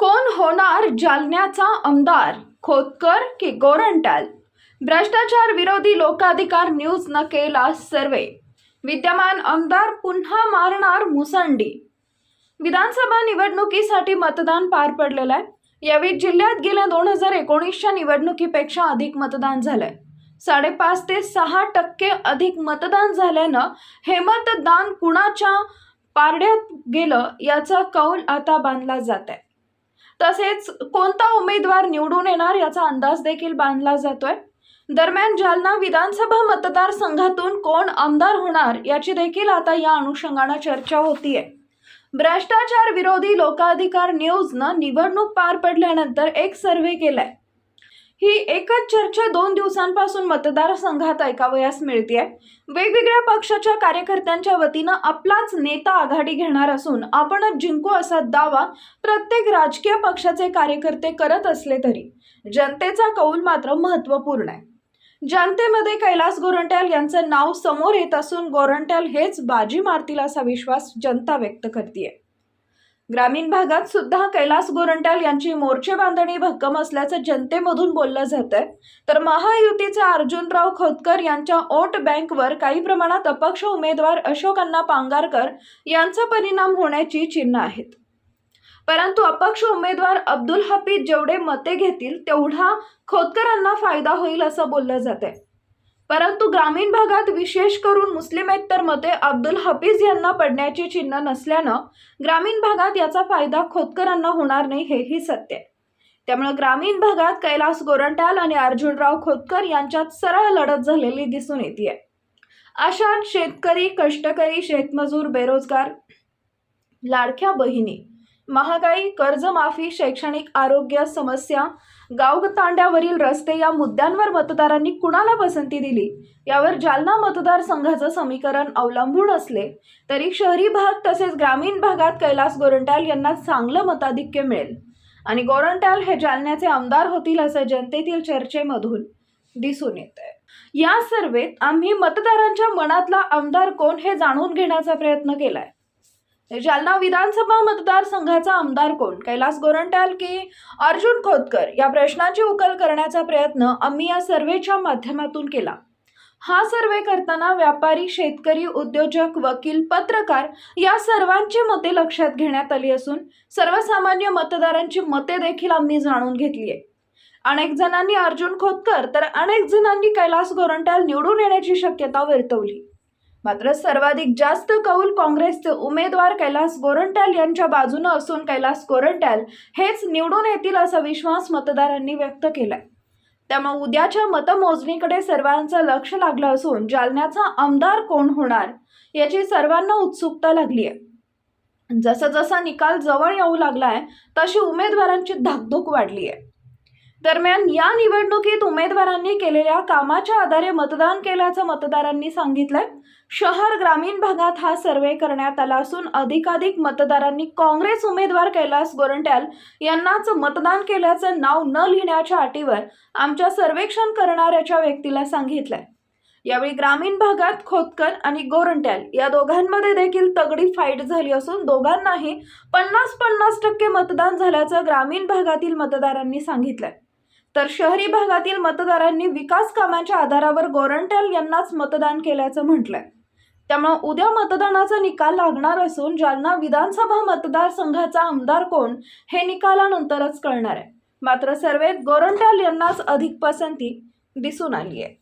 कोण होणार जालन्याचा आमदार? खोतकर की गोरंट्याल भ्रष्टाचार विरोधी लोकाधिकार न्यूज न केला सर्वे. विद्यमान आमदार पुन्हा मारणार मुसंडी. विधानसभा निवडणुकीसाठी मतदान पार पडलेलं आहे. यावेळी जिल्ह्यात गेल्या दोन हजार एकोणीसच्या निवडणुकीपेक्षा अधिक मतदान झालंय. साडेपाच ते सहा टक्के अधिक मतदान झाल्यानं हे मतदान कुणाच्या पारड्यात गेलं याचा कौल आता बांधला जात आहे तसेच कोणता उमेदवार निवडून येणार याचा अंदाज देखील बांधला जातोय. दरम्यान जालना विधानसभा मतदारसंघातून कोण आमदार होणार याची देखील आता या अनुषंगानं चर्चा होतीये. भ्रष्टाचार विरोधी लोकाधिकार न्यूजनं निवडणूक पार पडल्यानंतर एक सर्व्हे केलाय. ही एकच चर्चा दोन दिवसांपासून मतदारसंघात ऐकावयास आहे वेगवेगळ्या पक्षाच्या कार्यकर्त्यांच्या वतीनं आपलाच नेता आघाडी घेणार असून आपणच जिंकू असा दावा प्रत्येक राजकीय पक्षाचे कार्यकर्ते करत असले तरी. जनतेचा कौल मात्र महत्त्वपूर्ण आहे. जनतेमध्ये कैलास गोरंट्याल यांचं नाव समोर येत असून गोरंट्याल हेच बाजी मारतील असा विश्वास जनता व्यक्त करते ग्रामीण भागात सुद्धा कैलास गोरंट्याल यांची मोर्चे बांधणी भक्कम असल्याचं जनतेमधून बोललं जातंय. तर महायुतीचे अर्जुनराव खोतकर यांच्या ओट बँकवर काही प्रमाणात अपक्ष उमेदवार अशोकांना पांगारकर यांचा परिणाम होण्याची चिन्ह आहेत. परंतु अपक्ष उमेदवार अब्दुल हफीज जेवढे मते घेतील तेवढा खोतकरांना फायदा होईल असं बोललं जाते परंतु ग्रामीण भागात विशेष करून मुस्लिमेतर मते अब्दुल हफीज यांना पडण्याची चिन्ह नसल्यानं ग्रामीण भागात याचा फायदा खोतकरांना होणार नाही हेही सत्य आहे. त्यामुळे ग्रामीण भागात कैलास गोरंट्याल आणि अर्जुनराव खोतकर यांच्यात सरळ लढत झालेली दिसून येते अशात शेतकरी कष्टकरी शेतमजूर बेरोजगार लाडक्या बहिणी महागाई कर्जमाफी शैक्षणिक आरोग्य समस्या गावतांड्यावरील रस्ते या मुद्द्यांवर मतदारांनी कुणाला पसंती दिली? यावर जालना मतदारसंघाचं समीकरण अवलंबून असले तरी शहरी भाग तसेच ग्रामीण भागात कैलास गोरंट्याल यांना चांगलं मताधिक्य मिळेल. आणि गोरंट्याल हे जालन्याचे आमदार होतील असं जनतेतील चर्चेमधून दिसून येत आहे या सर्वेत आम्ही मतदारांच्या मनातला आमदार कोण हे जाणून घेण्याचा प्रयत्न केलाय. जालना विधानसभा मतदारसंघाचा आमदार कोण? कैलास गोरंट्याल की अर्जुन खोतकर? या प्रश्नाची उकल करण्याचा प्रयत्न आम्ही या सर्वेच्या माध्यमातून केला. हा सर्वे करताना व्यापारी शेतकरी उद्योजक वकील पत्रकार या सर्वांची मते लक्षात घेण्यात आली असून सर्वसामान्य मतदारांची मते देखील आम्ही जाणून घेतली आहे. अनेक जणांनी अर्जुन खोतकर तर अनेक जणांनी कैलास गोरंट्याल निवडून येण्याची शक्यता वर्तवली. मात्र सर्वाधिक जास्त कौल काँग्रेसचे उमेदवार कैलास गोरंट्याल यांच्या बाजूनं असून कैलास गोरंट्याल हेच निवडून येतील असा विश्वास मतदारांनी व्यक्त केलाय. त्यामुळे उद्याच्या मतमोजणीकडे सर्वांचं लक्ष लागलं असून जालन्याचा आमदार कोण होणार याची सर्वांना उत्सुकता लागली आहे. जसं जसा निकाल जवळ येऊ लागलाय तशी उमेदवारांची धाकधूक वाढली आहे. दरम्यान या निवडणुकीत उमेदवारांनी केलेल्या कामाच्या आधारे मतदान केल्याचं मतदारांनी सांगितलंय. शहर ग्रामीण भागात हा सर्वे करण्यात आला असून अधिकाधिक मतदारांनी काँग्रेस उमेदवार कैलास गोरंट्याल यांनाच मतदान केल्याचं नाव न लिहिण्याच्या अटीवर आमच्या सर्वेक्षण करणाऱ्याच्या व्यक्तीला सांगितलंय. यावेळी ग्रामीण भागात खोतकर आणि गोरंट्याल या दोघांमध्ये देखील तगडी फाईट झाली असून दोघांनाही पन्नास पन्नास टक्के मतदान झाल्याचं ग्रामीण भागातील मतदारांनी सांगितलंय. तर शहरी भागातील मतदारांनी विकास कामाच्या आधारावर गोरंट्याल यांनाच मतदान केल्याचं म्हटलंय. त्यामुळे उद्या मतदानाचा निकाल लागणार असून जालना विधानसभा मतदारसंघाचा आमदार कोण हे निकालानंतरच कळणार आहे. मात्र सर्वेत गोरंट्याल यांनाच अधिक पसंती दिसून आली आहे